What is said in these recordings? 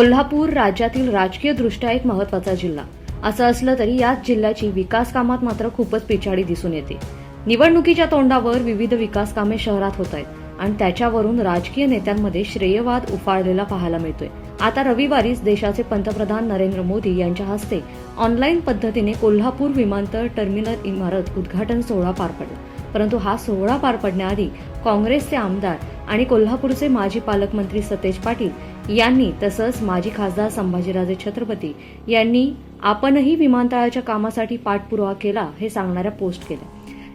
कोल्हापूर राज्यातील राजकीय दृष्ट्या एक महत्त्वाचा जिल्हा. असं असलं तरी याच जिल्ह्याची विकास कामात मात्र खूपच पिछाडी दिसून येते. निवडणुकीच्या तोंडावर विविध विकास कामे शहरात होत आहेत आणि त्याच्यावरून राजकीय नेत्यांमध्ये श्रेयवाद उफाळलेला पाहायला मिळतोय. आता रविवारीच देशाचे पंतप्रधान नरेंद्र मोदी यांच्या हस्ते ऑनलाईन पद्धतीने कोल्हापूर विमानतळ टर्मिनल इमारत उद्घाटन सोहळा पार पडला. परंतु हा सोहळा पार पडण्याआधी काँग्रेसचे आमदार आणि कोल्हापूरचे माजी पालकमंत्री सतेज पाटील यांनी तसंच माजी खासदार संभाजीराजे छत्रपती यांनी आपणही विमानतळाच्या कामासाठी पाठपुरावा केला हे सांगणाऱ्या पोस्ट केल्या.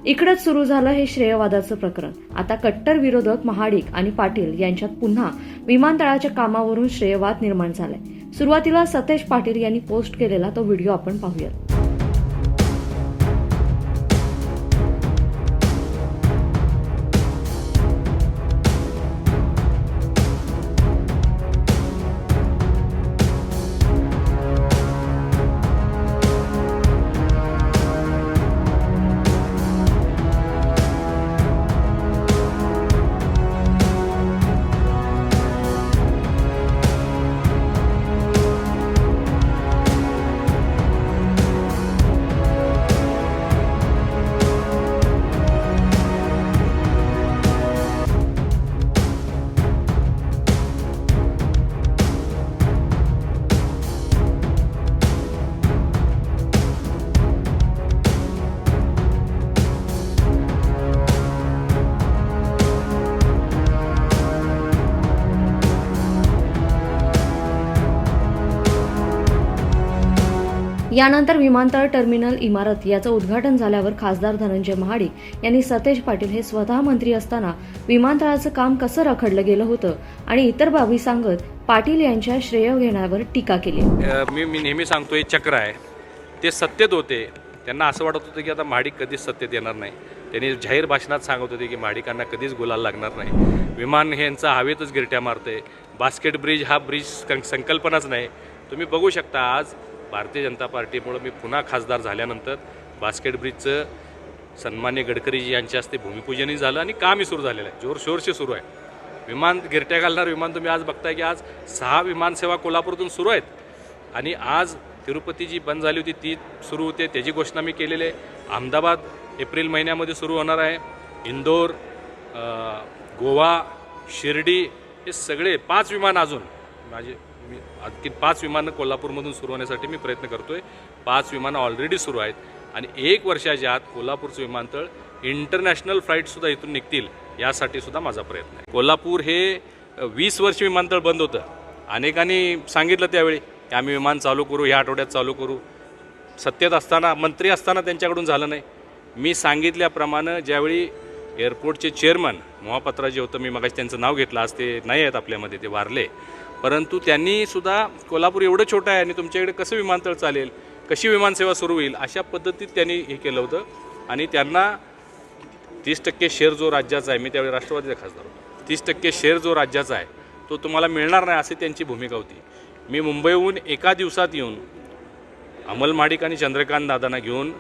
इकडंच सुरू झालं हे श्रेयवादाचं प्रकरण. आता कट्टर विरोधक महाडिक आणि पाटील यांच्यात पुन्हा विमानतळाच्या कामावरून श्रेयवाद निर्माण झालाय. सुरुवातीला सतेज पाटील यांनी पोस्ट केलेला तो व्हिडिओ आपण पाहूयात. यानंतर विमानतळ टर्मिनल इमारत याचं उद्घाटन झाल्यावर खासदार धनंजय महाडिक यांनी सतेज पाटील हे स्वतः मंत्री असताना विमानतळाचं काम कसं रखडलं गेलं होतं आणि इतर बाबी सांगत पाटील यांच्या श्रेय घेण्यावर टीका केली. मी मी नेहमी सांगतो हे चक्र आहे. ते सत्तेत होते. त्यांना असं वाटत होतं की आता महाडिक कधीच सत्तेत येणार नाही. त्यांनी जाहीर भाषणात सांगत होते की महाडिकांना कधीच गुलाल लागणार नाही. विमान हे यांचा हवेतच गिरट्या मारते बास्केट ब्रिज हा ब्रिज संकल्पनाच नाही. तुम्ही बघू शकता आज भारतीय जनता पार्टीमुळं मी पुन्हा खासदार झाल्यानंतर बास्केट ब्रिजचं सन्मान्य गडकरीजी यांच्या हस्ते भूमिपूजनही झालं आणि कामही सुरू झालेलं आहे. जोरशोरशी सुरू आहे. विमान गिरट्या घालणार विमान तुम्ही आज बघताय की आज सहा विमानसेवा कोल्हापूरतून सुरू आहेत. आणि आज तिरुपती जी बंद झाली होती ती सुरू होते. त्याची घोषणा मी केलेली आहे. अहमदाबाद एप्रिल महिन्यामध्ये सुरू होणार आहे. इंदोर गोवा शिर्डी हे सगळे पाच विमान अजून माझे मी आणखी पाच विमानं कोल्हापूरमधून सुरू होण्यासाठी मी प्रयत्न करतो आहे पाच विमानं ऑलरेडी सुरू आहेत. आणि एक वर्षाच्या आत कोल्हापूरचं विमानतळ इंटरनॅशनल फ्लाईटसुद्धा इथून निघतील यासाठी सुद्धा माझा प्रयत्न आहे. कोल्हापूर हे वीस वर्ष विमानतळ बंद होतं. अनेकांनी सांगितलं त्यावेळी की आम्ही विमान चालू करू ह्या आठवड्यात चालू करू. सत्तेत असताना मंत्री असताना त्यांच्याकडून झालं नाही. मी सांगितल्याप्रमाणे ज्यावेळी एअरपोर्टचे चेअरमन मोहापात्रा जे होतं. मी मगाशी त्यांचं नाव घेतलं. आज ते नाही आहेत आपल्यामध्ये ते वारले. परंतु त्यांनी सुद्धा कोल्हापूर एवढं छोटं आहे आणि तुमच्याकडे कसं विमानतळ चालेल कशी विमानसेवा सुरू होईल अशा पद्धतीत त्यांनी हे केलं होतं. आणि त्यांना तीस टक्के शेअर जो राज्याचा आहे मी त्यावेळी राष्ट्रवादीचा खासदार होतो. तीस टक्के शेअर जो राज्याचा आहे तो तुम्हाला मिळणार नाही अशी त्यांची भूमिका होती. मी मुंबईहून एका दिवसात येऊन अमल माडिक आणि चंद्रकांत दादांना घेऊन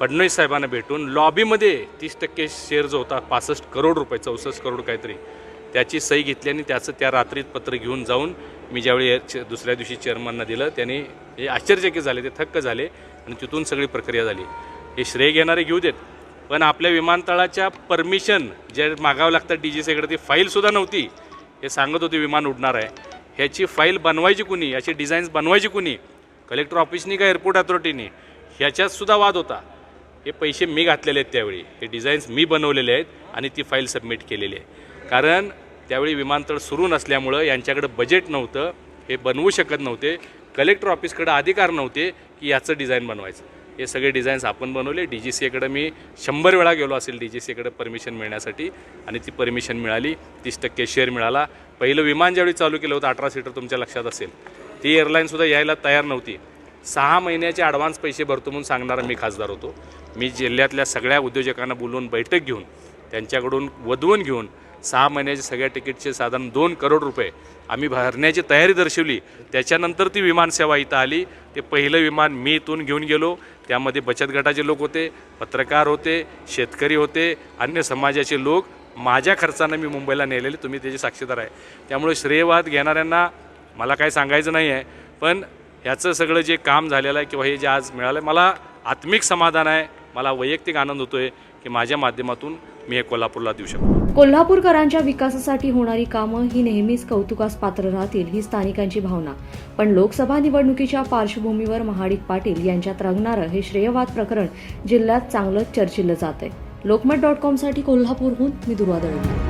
फडणवीस साहेबांना भेटून लॉबीमध्ये तीस टक्के शेअर जो होता पासष्ट करोड रुपये चौसष्ट करोड काहीतरी त्याची सही घेतली आणि त्याचं त्या रात्रीत पत्र घेऊन जाऊन मी ज्यावेळी दुसऱ्या दिवशी चेअरमनना दिलं त्यांनी हे आश्चर्यचकित झाले ते थक्क झाले आणि तिथून सगळी प्रक्रिया झाली. हे श्रेय घेणारे घेऊ देत. पण आपल्या विमानतळाच्या परमिशन जे मागावं लागतं डी जी सीकडे ती फाईलसुद्धा नव्हती. हे सांगत होते विमान उडणार आहे. ह्याची फाईल बनवायची कुणी? याची डिझाईन्स बनवायची कुणी? कलेक्टर ऑफिसनी का एअरपोर्ट अथॉरिटीनी ह्याच्यातसुद्धा वाद होता. हे पैसे मी घातलेले आहेत त्यावेळी. हे डिझाईन्स मी बनवलेले आहेत आणि ती फाईल सबमिट केलेली आहे. कारण त्यावेळी विमानतळ सुरू नसल्यामुळं यांच्याकडं बजेट नव्हतं हे बनवू शकत नव्हते कलेक्टर ऑफिसकडं अधिकार नव्हते की याचं डिझाईन बनवायचं. हे सगळे डिझाईन्स आपण बनवले. डी जी सीकडे मी शंभर वेळा गेलो असेल डी जी सीकडे परमिशन मिळण्यासाठी आणि ती परमिशन मिळाली तीस टक्के शेअर मिळाला. पहिलं विमान ज्यावेळी चालू केलं होतं अठरा सीटर तुमच्या लक्षात असेल. ती एअरलाईनसुद्धा यायला तयार नव्हती. सहा महिन्याचे ॲडव्हान्स पैसे भरतो म्हणून सांगणारा मी खासदार होतो. मी जिल्ह्यातल्या सगळ्या उद्योजकांना बोलवून बैठक घेऊन त्यांच्याकडून वधवून घेऊन सहा महिन्याचे सगळ्या तिकीटचे साधारण दोन करोड रुपये आम्ही भरण्याची तयारी दर्शवली. त्याच्यानंतर ती विमानसेवा इथं आली. ते पहिलं विमान मी इथून घेऊन गेलो. त्यामध्ये बचत गटाचे लोक होते पत्रकार होते शेतकरी होते अन्य समाजाचे लोक. माझ्या खर्चानं मी मुंबईला नेलेले. तुम्ही त्याचे साक्षीदार आहे. त्यामुळे श्रेयवाद घेणाऱ्यांना मला काय सांगायचं नाही आहे पण ह्याचं सगळं जे काम झालेलं आहे किंवा हे जे आज मिळालं आहे मला आत्मिक समाधान आहे. मला वैयक्तिक आनंद होतो आहे की माझ्या माध्यमातून मी हे कोल्हापूरला देऊ शकतो. कोल्हापूरकरांच्या विकासासाठी होणारी कामं ही नेहमीच कौतुकास पात्र राहतील ही स्थानिकांची भावना. पण लोकसभा निवडणुकीच्या पार्श्वभूमीवर महाडिक पाटील यांच्यात रंगणारं हे श्रेयवाद प्रकरण जिल्ह्यात चांगलं चर्चिलं जात आहे लोकमत डॉट कॉमसाठी कोल्हापूरहून मी दुर्वा दळवी.